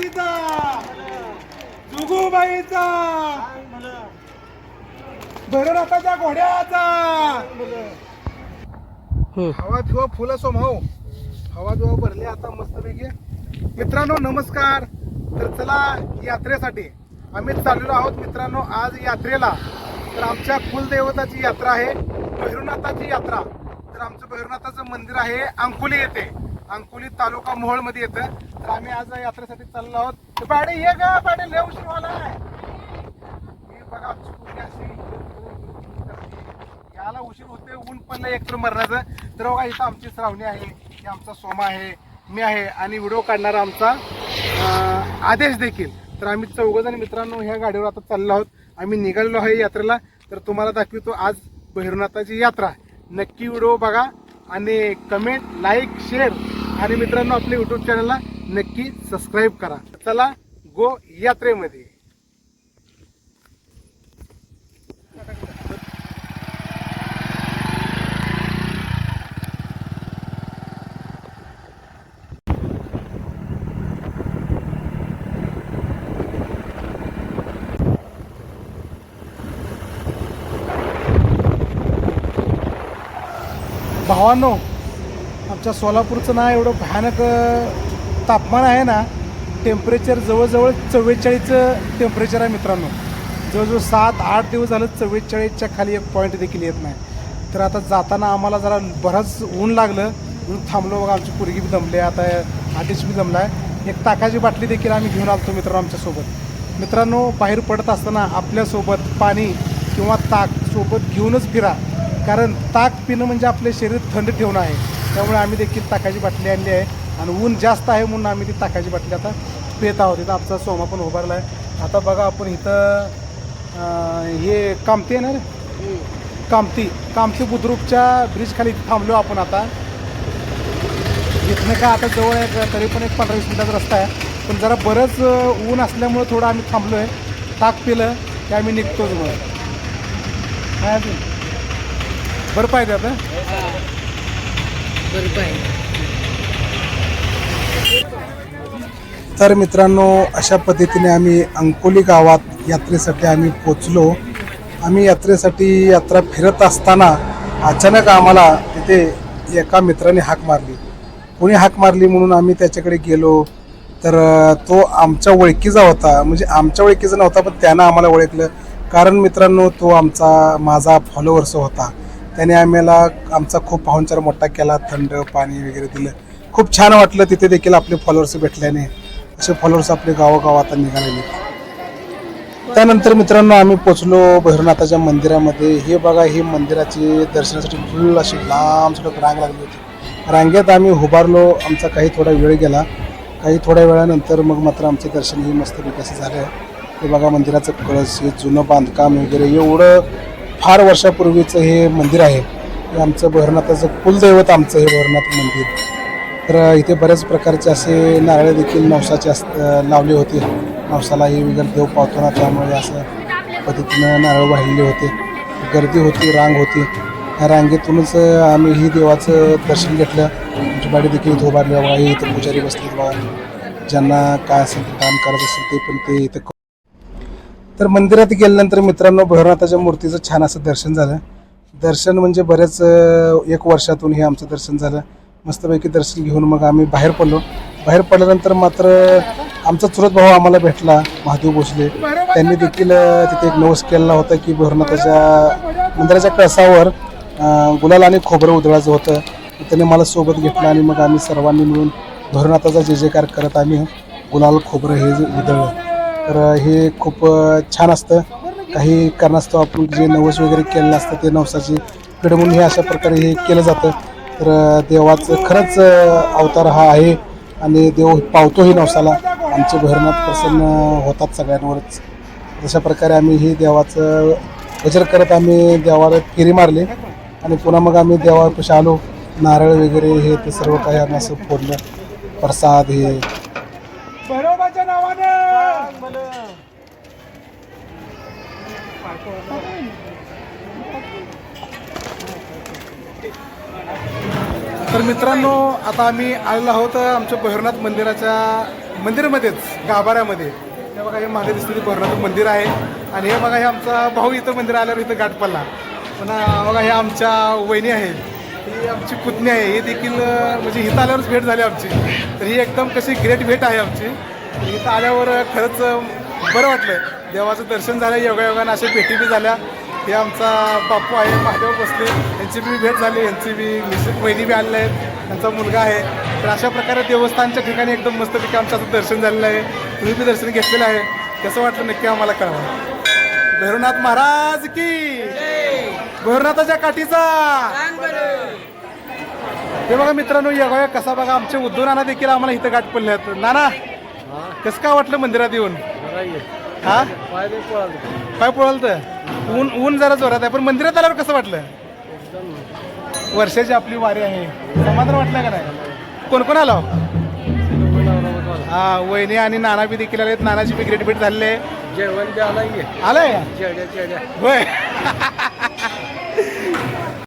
पाठीचा जुगूबाईचा. भैरवनाथाच्या घोड्याचा. हवा फिवा फुलं सोमाव हवा बिवा भरली आता मस्तपैकी. मित्रांनो नमस्कार. तर चला यात्रेसाठी. आम्ही चाललेलो आहोत मित्रांनो आज यात्रेला. तर आमच्या कुलदैवताची यात्रा आहे. भैरवनाथाची यात्रा. तर आमचं भैरवनाथाचं मंदिर आहे. अंकोली येथे. अंकोली तालुका मोहोळमध्ये येतं तर आम्ही आज यात्रेसाठी चाललो आहोत. तर पाडे ये का पाडे लय उशीर व्हायला हे बघा आमची अशी याला उशीर होते ऊन पण नाही एकतर मरण्याचं तर बघा इथं आमची श्रावणी आहे ही आमचा सोमा आहे मी आहे आणि व्हिडिओ काढणारा आमचा आदेश देखील. तर आम्ही चौघजण मित्रांनो ह्या गाडीवर आता चाललो आहोत. आम्ही निघालेलो आहे यात्रेला. तर तुम्हाला दाखवतो आज भैरवनाथाची यात्रा. नक्की व्हिडिओ बघा आणि कमेंट लाईक शेअर आणि मित्रांनो आपल्या युट्यूब चॅनलला नक्की सबस्क्राईब करा. चला गो यात्रेमध्ये. भावांनो आमच्या सोलापूरचं ना एवढं भयानक तापमान आहे ना टेम्परेचर जवळजवळ चव्वेचाळीसचं टेम्परेचर आहे मित्रांनो. जवळजवळ सात आठ दिवस झालं चव्वेचाळीसच्या खाली एक पॉईंट देखील येत नाही. तर आता जाताना आम्हाला जरा बरंच ऊन लागलं म्हणून थांबलो बघा आमची पोरगी बी दमले आता आदेश बी दमला आहे. एक ताकाची बाटली देखील आम्ही घेऊन आलतो मित्रांनो आमच्यासोबत. मित्रांनो बाहेर पडत असताना आपल्यासोबत पाणी किंवा ताक सोबत घेऊनच फिरा. कारण ताक पिणं म्हणजे आपले शरीर थंड ठेवणं आहे. त्यामुळे आम्ही देखील ताकाची बाटली आणली आहे. आणि ऊन जास्त आहे म्हणून आम्ही ती ताकाची बाटली आता पेत आहोत. इथं आमचा सोमा पण उभारला आहे आता बघा आपण इथं हे कामती आहे ना रे? कामती. कामती बुद्रुकच्या ब्रिजखाली थांबलो आपण आता. इथनं काय आता जवळ आहे तरी पण एक पंधरा वीस मिनिटाचा रस्ता आहे. पण जरा बरंच ऊन असल्यामुळं थोडं आम्ही थांबलो आहे ताक पिलं की आम्ही निघतोच मग. काय अजून? बरं पाहिजे आता? तर मित्रांनो अशा पद्धतीने आम्ही अंकोली गावात यात्रेसाठी आम्ही पोचलो. आम्ही यात्रेसाठी यात्रा फिरत असताना अचानक आम्हाला तिथे एका मित्राने हाक मारली. कोणी हाक मारली म्हणून आम्ही त्याच्याकडे गेलो. तर तो आमच्या ओळखीचा होता. म्हणजे आमच्या ओळखीचा नव्हता पण त्यानं आम्हाला ओळखलं. कारण मित्रांनो तो आमचा माझा फॉलोअर्स होता. त्याने आम्हाला आमचा खूप पाहुणचार मोठा केला थंड पाणी वगैरे दिलं. खूप छान वाटलं तिथे देखील आपले फॉलोअर्स भेटल्याने. असे फॉलोअर्स आपले गावोगाव आता निघालेले. त्यानंतर मित्रांनो आम्ही पोचलो भैरवनाथाच्या मंदिरामध्ये. हे बघा हे मंदिराची दर्शनासाठी फुल अशी लांब सडक रांग लागली होती. रांगेत आम्ही उभारलो. आमचा काही थोडा वेळ गेला. काही थोड्या वेळानंतर मग मात्र आमचं दर्शन हे मस्त विकास झालं. हे बघा मंदिराचं कळस हे जुनं बांधकाम वगैरे एवढं फार वर्षापूर्वीचं हे मंदिर आहे. हे आमचं भैरनाथाचं कुलदैवत आमचं हे भैरनाथ मंदिर. तर इथे बऱ्याच प्रकारचे असे नारळ देखील नवसाचे अस लावले होते. नवसालाही वगैरे देव पावतो ना त्यामुळे असं पद्धतीनं नारळ वाहिलेले होते. गर्दी होती रांग होती. या रांगेतूनच आम्ही ही देवाचं दर्शन घेतलं. आमची बाडी देखील इथं उभारली. बाबा हे इथं पुजारी बसलेत बाबा ज्यांना काय असेल ते काम करायचं असेल ते पण ते इथं तर मंदिरात गेल्यानंतर मित्रांनो भैरवनाथाच्या मूर्तीचं छान असं दर्शन झालं. दर्शन म्हणजे बऱ्याच एक वर्षातून हे आमचं दर्शन झालं. मस्तपैकी दर्शन घेऊन मग आम्ही बाहेर पडलो. बाहेर पडल्यानंतर मात्र आमचा चुरत भाऊ आम्हाला भेटला महादेव भोसले. त्यांनी देखील तिथे एक नवस केलेला होता की भैरवनाथाच्या मंदिराच्या कळसावर गुलाल आणि खोबरं उधळायचं होतं. त्याने मला सोबत घेतलं आणि मग आम्ही सर्वांनी मिळून भैरवनाथाचा जय जयकार करत आम्ही गुलाल खोबरं हे जे उधळलं. तर हे खूप छान असतं. काही कारणास्तव आपण जे नवस वगैरे केलेलं असतं ते नवसाची पिढ म्हणून हे अशा प्रकारे हे केलं जातं. तर देवाचं खरंच अवतार हा आहे आणि देव पावतोही नवसाला. आमचे भैरनाथ प्रसन्न होतात सगळ्यांवरच. अशा प्रकारे आम्ही ही देवाचं गजर करत आम्ही देवाला फेरी मारली आणि पुन्हा मग आम्ही देवापाशी आलो. नारळ वगैरे हे ते सर्व काही आम्ही असं फोडलं. प्रसाद हे भैरवाच्या नावाने! तर मित्रांनो आता आम्ही आलेलो आहोत आमच्या भैरवनाथ मंदिराच्या मंदिरामध्येच गाभाऱ्यामध्ये. हे बघा हे मागे दिसलेली भैरवनाथ मंदिर आहे. आणि हे बघा हे आमचा भाऊ इथं मंदिर आल्यावर इथं गाठ पडला. पण बघा हे आमच्या वहिनी आहेत. ही आमची पुतणी आहे. ही देखील म्हणजे इथं आल्यावरच भेट झाली आमची. तर ही एकदम कशी ग्रेट भेट आहे आमची. इथं आल्यावर खरंच बरं वाटलं. देवाचं दर्शन झालं योगायोगानं अशा भेटी बी झाल्या. हे आमचा बापू आहे महादेव बसले यांची बी भेट झाली. यांची बी निश्चित बहिणी बी आलेल्या आहेत. त्यांचा मुलगा आहे. तर अशा प्रकारे देवस्थानच्या ठिकाणी एकदम मस्तपैकी आमचं आता दर्शन झालेलं आहे. तुम्ही बी दर्शन घेतलेलं आहे. कसं वाटलं नक्की आम्हाला कळवा. भैरवनाथ महाराज की। भैरवनाथाच्या काठीचा। हे बघा मित्रांनो योगायोग कसा बघा आमचे उद्धव नाना देखील आम्हाला इथं गाठ पडले आहेत. नाना कसं काय वाटलं मंदिरात येऊन? हा? काय पोळाल तर ऊन ऊन जरा जोरात आहे पण मंदिरात आल्यावर कसं वाटलं? वर्षाची आपली वारी आहे. समाधान वाटलं का नाही? कोण कोण आलो? हा वहिनी आणि नाना बी देखील आले नानाची बी ग्रेट भेट झालेली आहे. जेवण द्यायला ये. आलंय? का चेड्या चेड्या होय.